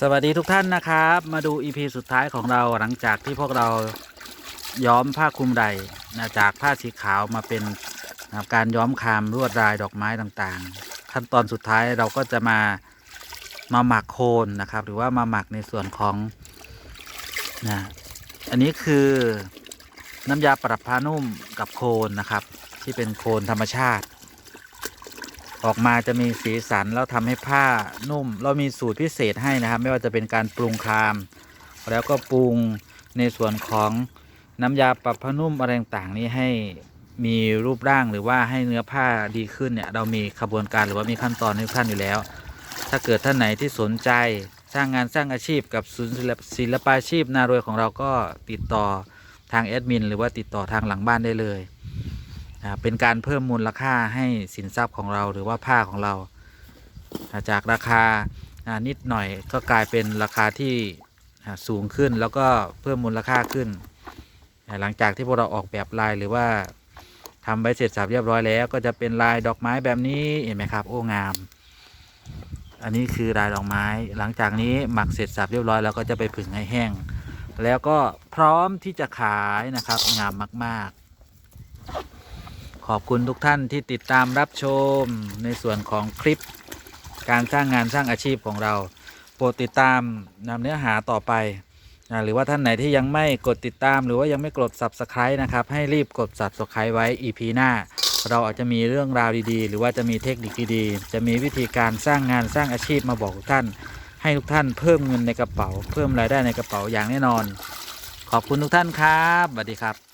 สวัสดีทุกท่านนะครับ มาดู EP สุดท้ายของเราหลังจากที่พวกเราย้อมผ้าคลุมใดนะจากผ้าสีขาวมาเป็นนะการย้อมคามลวดลายดอกไม้ต่างๆ ขั้นตอนสุดท้ายเราก็จะมามาหมักโคนนะครับ หรือว่ามาหมักในส่วนของนะอันนี้คือน้ำยาปรับผ้านุ่มกับโคนนะครับ ที่เป็นโคนธรรมชาติ ออกมาจะมีสีสันแล้วทำให้ผ้านุ่ม เรามีสูตรพิเศษให้นะครับ ไม่ว่าจะเป็นการปรุงคาม แล้วก็ปรุงในส่วนของน้ำยาปรับผ้านุ่มอะไรต่างๆนี้ให้มีรูปร่างหรือว่าให้เนื้อผ้าดีขึ้นเนี่ยเรามีขบวนการหรือว่ามีขั้นตอนให้ท่านอยู่แล้ว ถ้าเกิดท่านไหนที่สนใจสร้างงานสร้างอาชีพกับศูนย์ศิลปาชีพนารวยของเราก็ติดต่อทางแอดมินหรือว่าติดต่อทางหลังบ้านได้เลย เป็นการเพิ่มมูลค่าให้สินทรัพย์ของเราหรือว่าผ้าของเรา จากราคานิดหน่อยก็กลายเป็นราคาที่สูงขึ้นแล้วก็เพิ่มมูลค่าขึ้น หลังจากที่พวกเราออกแบบลายหรือว่าทำใบเสร็จสับเรียบร้อยแล้ว ก็จะเป็นลายดอกไม้แบบนี้เห็นไหมครับ โอ้งาม อันนี้คือลายดอกไม้ หลังจากนี้หมักเสร็จสับเรียบร้อยแล้วก็จะไปผึ่งให้แห้ง แล้วก็พร้อมที่จะขายนะครับงามมาก ๆ ขอบคุณทุกท่านที่ติดตามรับชมในส่วนของคลิป การสร้างงานสร้างอาชีพของเรา โปรดติดตามนำเนื้อหาต่อไปนะหรือว่าท่านไหนที่ยังไม่กดติดตาม หรือว่ายังไม่กด subscribe นะครับ ให้รีบกด subscribe ไว้ EP หน้า เราอาจจะมีเรื่องราวดีๆ หรือว่าจะมีเทคนิคดีๆ จะมีวิธีการสร้างงานสร้างอาชีพมาบอกทุกท่าน ให้ทุกท่านเพิ่มเงินในกระเป๋า เพิ่มรายได้ในกระเป๋าอย่างแน่นอน ขอบคุณทุกท่านครับสวัสดีครับ